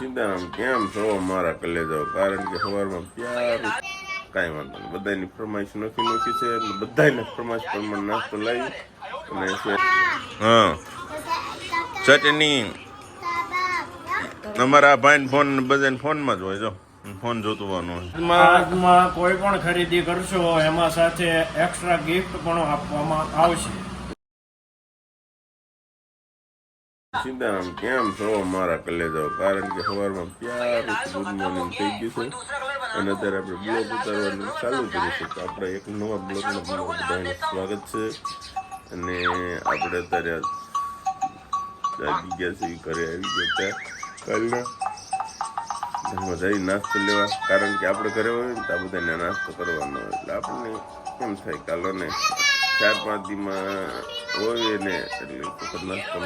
સીતારામ કેમ છો મારા કલેજાઓ કારણ કે સવારમાં પ્યાર કાંઈ વાંધો નહીં. બધાની ફરમાઈશ નોખી નોખી છે એટલે બધાને ફરમાઈશ પ્રમાણે નાસ્તો લાવી અને હા. ચટણી. અમારા ભાઈ ફોન બધાને ફોનમાં જ હોય, જો. ફોન હોય. આજમાં કોઈ પણ ખરીદી કરશો, એમાં સાથે એક્સ્ટ્રા ગિફ્ટ પણ આપવામાં આવશે. સીતારામ કેમ છો મારા કલેજાઓ કારણ કે સવારમાં પ્યાર ગુડ મોર્નિંગ થઈ ગયું છે. અને અત્યારે આપણે બ્લોગ ઉતારવાનું ચાલુ કર્યું છે તો આપણે એક નવા બ્લોગમાં બધાને સ્વાગત છે. અને આપણે અત્યારે આવી ગયા છે ઘરે આવી ગયા હતા કાલના. જઈ નાસ્તો લેવા. કારણ કે આપણે ઘરે હોય ને તો આ બધાને નાસ્તો કરવાનો હોય. એટલે આપણને એમ થાય કાલોને? ચાર પાંચ દીમાં હોય ને એટલે નાસ્તો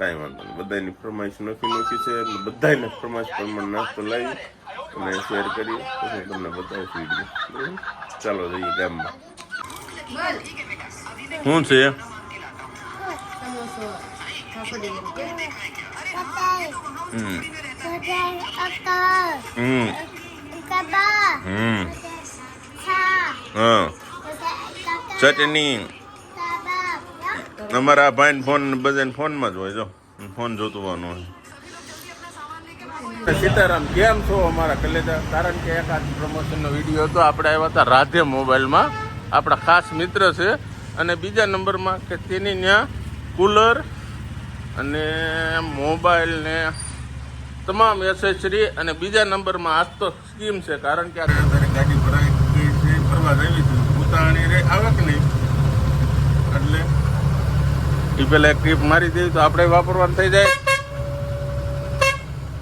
કાંઈ વાંધો નહીં બધાની ફરમાઈશ નોખી નોખી છે એટલે બધાને ફરમાઈશ પ્રમાણે નાસ્તો લાવી અને શેર કરી પછી તમને બતાવીશ વીડિયો બરાબર? ચાલો જઈએ ગામમાં શું છે સમોસો કાકડી હમ અક્કર હમ કબા હમ છા હા ચટણી અમારા ભાઈ ફોન બધાને ફોનમાં જ હોય જો. ફોન જોતવાનો હોય સીતારામ કેમ છો અમારા કલેજા? કારણ કે એક આજ પ્રમોશનનો વીડિયો હતો આપણે આવ્યા હતા રાધે મોબાઈલમાં. આપણા ખાસ મિત્ર છે. અને બીજા નંબરમાં કે તેની ત્યાં કુલર અને મોબાઈલ ને તમામ એસેસરી અને બીજા નંબરમાં આજ તો સ્કીમ છે કારણ કે આ ગાડી ભરાઈ ગઈ છે ફરવા જવી છે. ઉતાણી રે આવે કે નહીં? એટલે એ પહેલાં એક ટ્રીપ મારી દેવી તો આપણે વાપરવાનું થઈ જાય.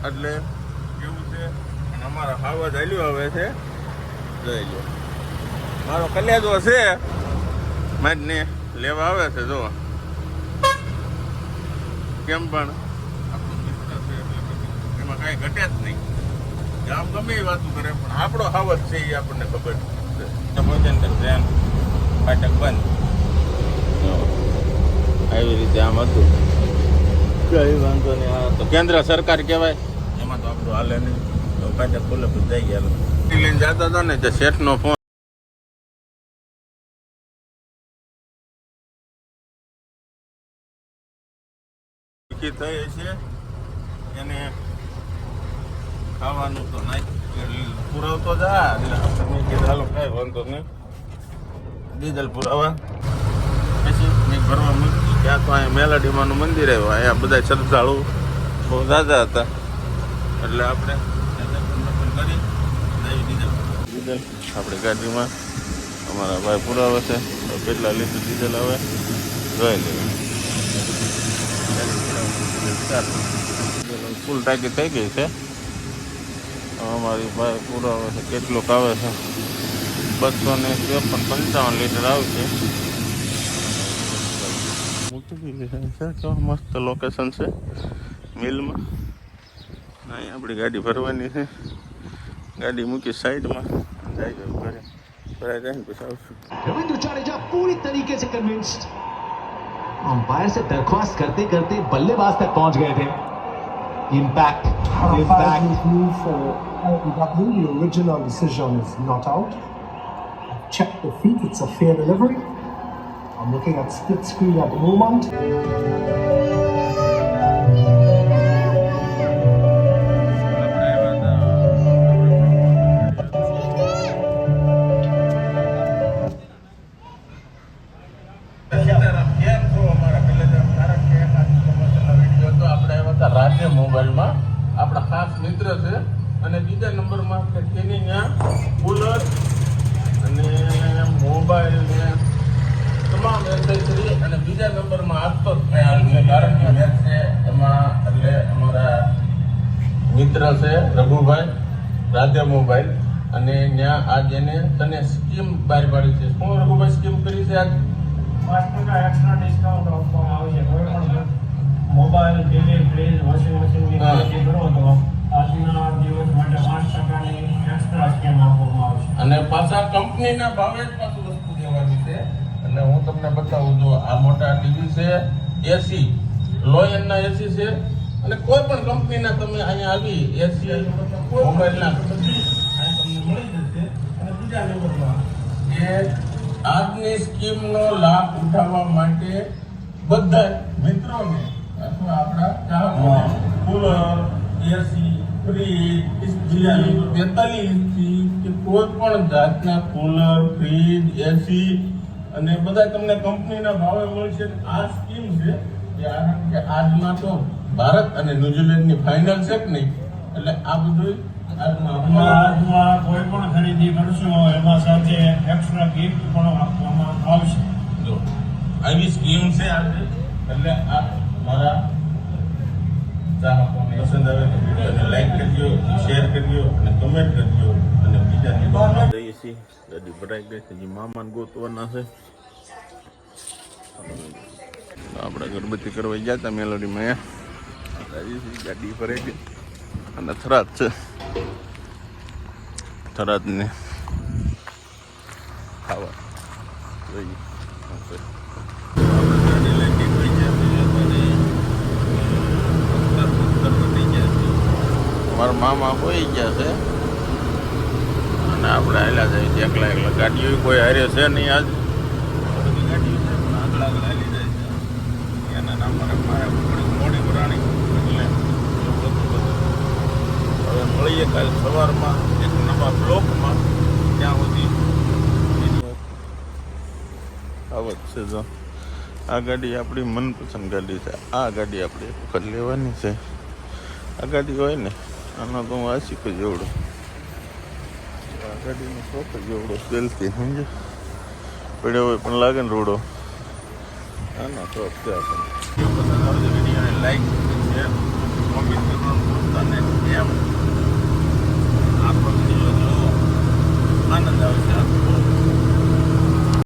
એટલે એવું છે? અમારા હાવા ચાલ્યો આવે છે. જોઈ લો. મારો કલ્યાજો છે. માજને લેવા આવે છે, જો. કેમ પણ? એમાં કાંઈ ઘટે જ નહીં. ગામ ગમે એ વાતું કરે, પણ આપણો હાવત છે એ આપણને ખબર છે. ટ્રેન ફાટક બંધ. આવી રીતે આમ હતું. કઈ વાંધો નહીં તો કેન્દ્ર સરકાર કહેવાય. એમાં તો આપણું હાલે નહીં. તો ફાટક ખોલે પછી જઈ ગયા લઈને જતા હતા ને જે શેઠનો ફોન. થઈ છે એને ખાવાનું તો નાખી પુરાવતો જા એટલે મેં કીધું હાલો કાંઈ વાંધો નહીં. ડીઝલ પુરાવા. પછી મેં ભરવા મૂકી ત્યાં તો અહીંયા મેલાડીમાનું મંદિર આવ્યું. અહીંયા બધા શ્રદ્ધાળુ બહુ દાદા હતા. એટલે આપણે ડીઝલ આપણી ગાડીમાં અમારા ભાઈ પુરાવે છે. કેટલા લીટર ડીઝલ આવે જોઈ લેવું ફૂલ ટાંકી થઈ ગઈ છે. અમારી ભાઈ પુરાવે છે. કેટલુંક આવે છે? બસો ને ત્રેપન પંચાવન લીટર આવશે. મૂકી દીધી છે છે કેવા મસ્ત લોકેશન છે મિલમાં અહીં આપણી ગાડી ભરવાની છે ગાડી મૂકી સાઈડમાં જાય જાય ઘરે ભરાઈ જાય ને પછી આવશું रविंद्र जाडेजा पूरी तरीके से कन्विंस्ड अंपायर से दरख्वास्त करते करते बल्लेबाज तक पहुंच गए थे impact Five impact minutes move for LBW. The original decision is not out. Check the feet, it's a fair delivery. I'm looking at split screen at the moment. રાજ્ય મોબાઈલમાં આપણા ખાસ મિત્ર છે અને બીજા નંબરમાં કે તેની ત્યાં કુલર અને મોબાઈલ ને તમામ એસેસરી અને બીજા નંબરમાં જ ખ્યાલ છે. કારણ કે મેચ છે એમાં એટલે અમારા મિત્ર છે રઘુભાઈ રાધેમોભાઈ અને ત્યાં આજ એને તને સ્કીમ બહાર પાડી છે. શું રઘુભાઈ સ્કીમ કરી છે આજ? પાંચ ટકા એક્સ્ટ્રા ડિસ્કાઉન્ટ આપવામાં આવશે કોઈ પણ મોબાઈલ ટીવી ફ્રીજ વોશિંગ મશીનની. ખરીદી કરો તો આજના દિવસ માટે પાંચ ટકાની એક્સ્ટ્રા સ્કીમ આપવામાં આવશે. અને પાછા કંપનીના ભાવે જ પાછું વસ્તુ દેવાની છે એટલે હું તમને બતાવું જો આ મોટા ટીવી છે એસી લો એન્ડના એસી છે અને કોઈ પણ કંપનીના તમે અહીંયા આવી એસી મોબાઈલના. તમને મળી જશે અને બીજા નંબરમાં કે આજની સ્કીમનો લાભ ઉઠાવવા માટે બધા મિત્રોને અથવા આપણા ચાહકોને કુલર એસી ફ્રીજ બેતાલીસથી કે કોઈ પણ જાતના કુલર ફ્રીજ એસી અને બધા તમને કંપનીના ભાવે મળશે આ સ્કીમ છે કારણ કે આજમાં તો ભારત અને ન્યુઝીલેન્ડની ફાઇનલ છે કે નહીં? એટલે આ બધું આજમાં કોઈ પણ ખરીદી કરશો એમાં સાથે એક્સ્ટ્રા ગિફ્ટ પણ આપવામાં આવશે. જો આવી સ્કીમ છે આજે એટલે આ મારા ચાહકોને પસંદ આવે તો વિડીયોને લાઈક કરજો શેર કરજો અને કમેન્ટ કરજો અને બીજા છીએ ગાડી ભરાઈ ગઈ છે હજી મામાને ગોતવાના છે આપણે ગણપતિ કરવા ગયા હતા મેલોડીમાં અહીંયા ગાડી ભરાઈ ગઈ અને થરાદ છે થરાદને ખાવા જોઈએ મારા મામા હોઈ ગયા છે અને આપણે આવેલા છે એકલા એકલા. ગાડીઓ કોઈ હારે છે નહીં આજ? મળીએ કાલે સવારમાં એક નવા બ્લોકમાં ત્યાં સુધી. આવત છે જો. આ ગાડી આપણી મનપસંદ ગાડી છે. આ ગાડી આપણે એક વખત લેવાની છે. આ ગાડી હોય ને આનો તો હું આશિક જ એવડો ગાડીનો શોખ પડ્યો હોય પણ લાગે ને રોડો. આનો શોખ છે આપણને વિડીયોને લાઈક શેર કોમેન્ટ કરવાનું ભૂલતા નહીં એમ આપણો વીડિયો જોવો આનંદ આવે છે. આપણો